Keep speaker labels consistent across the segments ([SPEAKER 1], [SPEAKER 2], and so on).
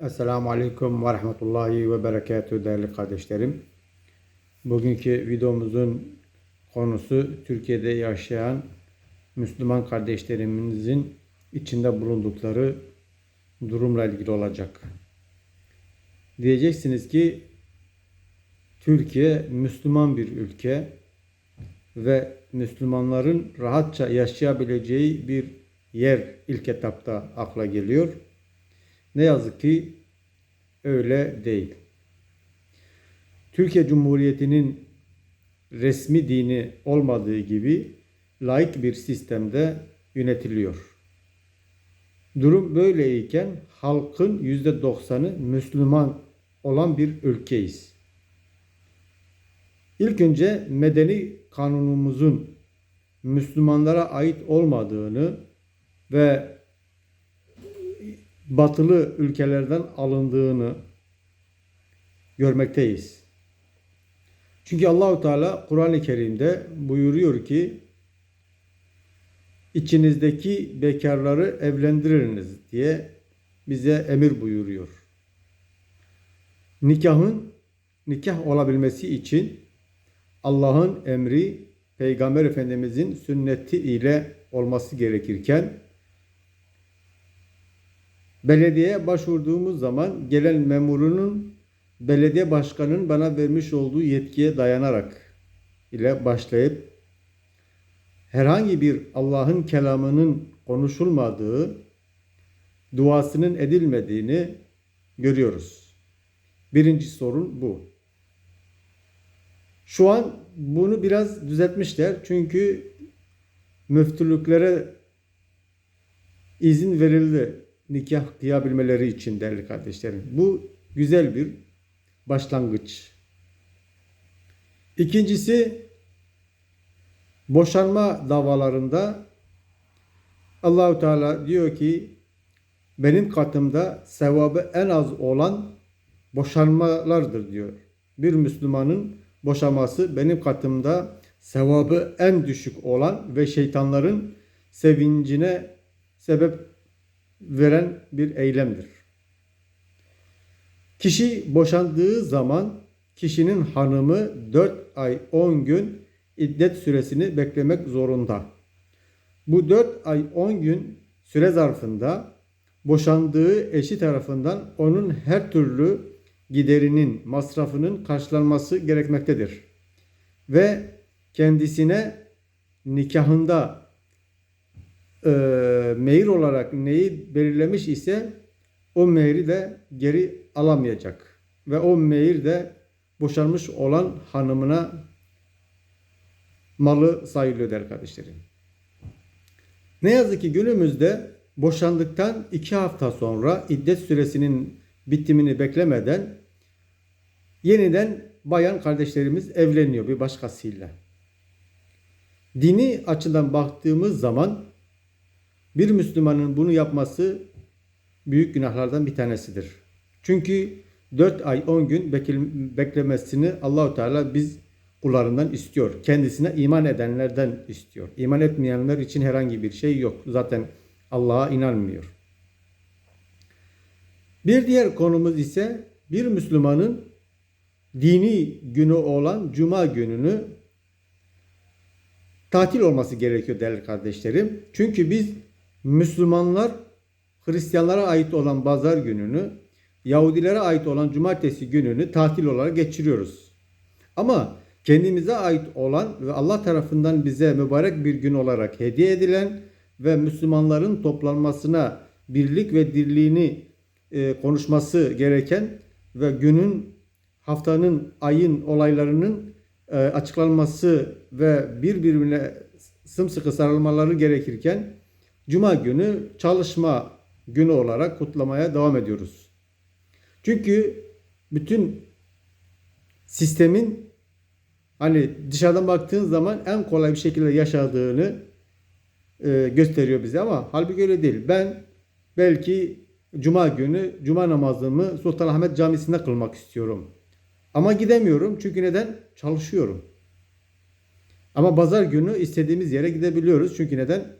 [SPEAKER 1] Esselamu Aleyküm ve Rahmetullahi ve Berekatü değerli kardeşlerim. Bugünkü videomuzun konusu Türkiye'de yaşayan Müslüman kardeşlerimizin içinde bulundukları durumla ilgili olacak. Diyeceksiniz ki Türkiye Müslüman bir ülke ve Müslümanların rahatça yaşayabileceği bir yer ilk etapta akla geliyor. Ne yazık ki öyle değil. Türkiye Cumhuriyeti'nin resmi dini olmadığı gibi laik bir sistemde yönetiliyor. Durum böyleyken halkın %90'ı Müslüman olan bir ülkeyiz. İlk önce medeni kanunumuzun Müslümanlara ait olmadığını ve batılı ülkelerden alındığını görmekteyiz. Çünkü Allahu Teala Kur'an-ı Kerim'de buyuruyor ki içinizdeki bekarları evlendiriniz diye bize emir buyuruyor. Nikahın nikah olabilmesi için Allah'ın emri Peygamber Efendimizin sünneti ile olması gerekirken belediyeye başvurduğumuz zaman gelen memurunun belediye başkanının bana vermiş olduğu yetkiye dayanarak ile başlayıp herhangi bir Allah'ın kelamının konuşulmadığı, duasının edilmediğini görüyoruz. Birinci sorun bu. Şu an bunu biraz düzeltmişler. Çünkü müftülüklere izin verildi nikah kıyabilmeleri için değerli kardeşlerim. Bu güzel bir başlangıç. İkincisi boşanma davalarında Allahu Teala diyor ki benim katımda sevabı en az olan boşanmalardır diyor. Bir Müslümanın boşaması benim katımda sevabı en düşük olan ve şeytanların sevincine sebep veren bir eylemdir. Kişi boşandığı zaman kişinin hanımı 4 ay 10 gün iddet süresini beklemek zorunda. Bu 4 ay 10 gün süre zarfında boşandığı eşi tarafından onun her türlü giderinin, masrafının karşılanması gerekmektedir. Ve kendisine nikahında e, mehir olarak neyi belirlemiş ise o mehri de geri alamayacak. Ve o mehir de boşanmış olan hanımına malı sayılıyor der kardeşlerim. Ne yazık ki günümüzde boşandıktan iki hafta sonra iddet süresinin bitimini beklemeden yeniden bayan kardeşlerimiz evleniyor bir başkasıyla. Dini açıdan baktığımız zaman bir Müslümanın bunu yapması büyük günahlardan bir tanesidir. Çünkü 4 ay 10 gün beklemesini Allahu Teala biz kullarından istiyor. Kendisine iman edenlerden istiyor. İman etmeyenler için herhangi bir şey yok. Zaten Allah'a inanmıyor. Bir diğer konumuz ise bir Müslümanın dini günü olan Cuma gününü tatil olması gerekiyor değerli kardeşlerim. Çünkü biz Müslümanlar Hristiyanlara ait olan pazar gününü, Yahudilere ait olan cumartesi gününü tatil olarak geçiriyoruz. Ama kendimize ait olan ve Allah tarafından bize mübarek bir gün olarak hediye edilen ve Müslümanların toplanmasına birlik ve dirliğini e, konuşması gereken ve günün, haftanın, ayın olaylarının e, açıklanması ve birbirine sımsıkı sarılmaları gerekirken Cuma günü çalışma günü olarak kutlamaya devam ediyoruz. Çünkü bütün sistemin hani dışarıdan baktığın zaman en kolay bir şekilde yaşadığını e, gösteriyor bize ama halbuki öyle değil. Ben belki cuma günü cuma namazımı Sultanahmet Camisi'nde kılmak istiyorum. Ama gidemiyorum çünkü neden? Çalışıyorum. Ama pazar günü istediğimiz yere gidebiliyoruz. Çünkü neden?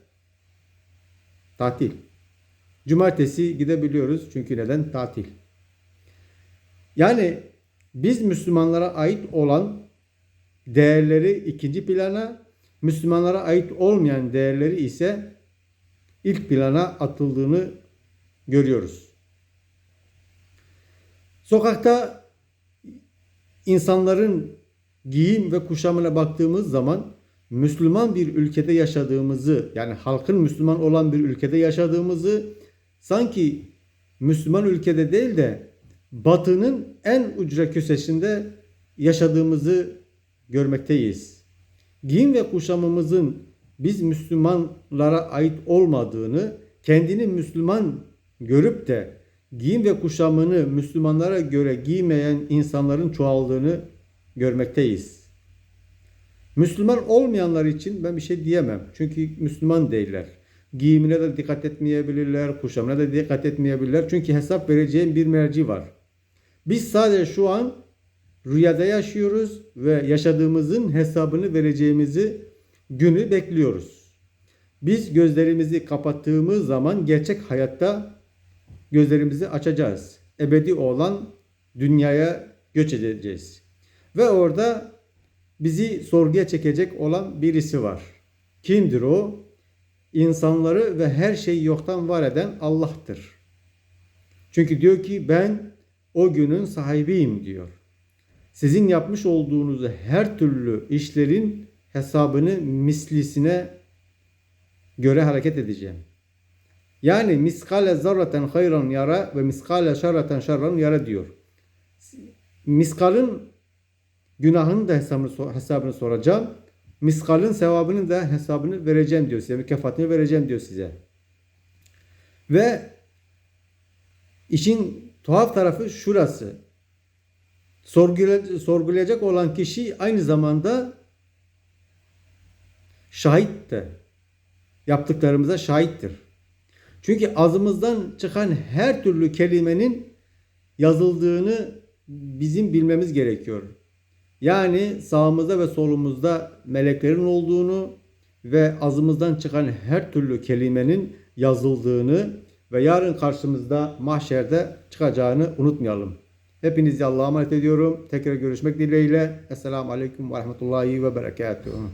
[SPEAKER 1] Tatil. Cumartesi gidebiliyoruz çünkü neden? Tatil. Yani biz Müslümanlara ait olan değerleri ikinci plana, Müslümanlara ait olmayan değerleri ise ilk plana atıldığını görüyoruz. Sokakta insanların giyim ve kuşamına baktığımız zaman Müslüman bir ülkede yaşadığımızı yani halkın Müslüman olan bir ülkede yaşadığımızı sanki Müslüman ülkede değil de batının en ucra köşesinde yaşadığımızı görmekteyiz. Giyim ve kuşamımızın biz Müslümanlara ait olmadığını, kendini Müslüman görüp de giyim ve kuşamını Müslümanlara göre giymeyen insanların çoğaldığını görmekteyiz. Müslüman olmayanlar için ben bir şey diyemem. Çünkü Müslüman değiller. Giyimine de dikkat etmeyebilirler, kuşamına da dikkat etmeyebilirler. Çünkü hesap vereceğim bir merci var. Biz sadece şu an rüyada yaşıyoruz ve yaşadığımızın hesabını vereceğimizi günü bekliyoruz. Biz gözlerimizi kapattığımız zaman gerçek hayatta gözlerimizi açacağız. Ebedi olan dünyaya göç edeceğiz. Ve orada bizi sorguya çekecek olan birisi var. Kimdir o? İnsanları ve her şeyi yoktan var eden Allah'tır. Çünkü diyor ki ben o günün sahibiyim diyor. Sizin yapmış olduğunuz her türlü işlerin hesabını mislisine göre hareket edeceğim. Yani miskale zarraten hayran yara ve miskale şerraten şerran yara diyor. Miskalın günahının da hesabını, hesabını soracağım. Miskalın sevabının da hesabını vereceğim diyor size. Mükafatını vereceğim diyor size. Ve işin tuhaf tarafı şurası. Sorgulayacak olan kişi aynı zamanda şahit de. Yaptıklarımıza şahittir. Çünkü ağzımızdan çıkan her türlü kelimenin yazıldığını bizim bilmemiz gerekiyor. Yani sağımızda ve solumuzda meleklerin olduğunu ve ağzımızdan çıkan her türlü kelimenin yazıldığını ve yarın karşımızda mahşerde çıkacağını unutmayalım. Hepinizi Allah'a emanet ediyorum. Tekrar görüşmek dileğiyle. Esselamu Aleyküm ve Rahmetullahi ve Berekatuhu.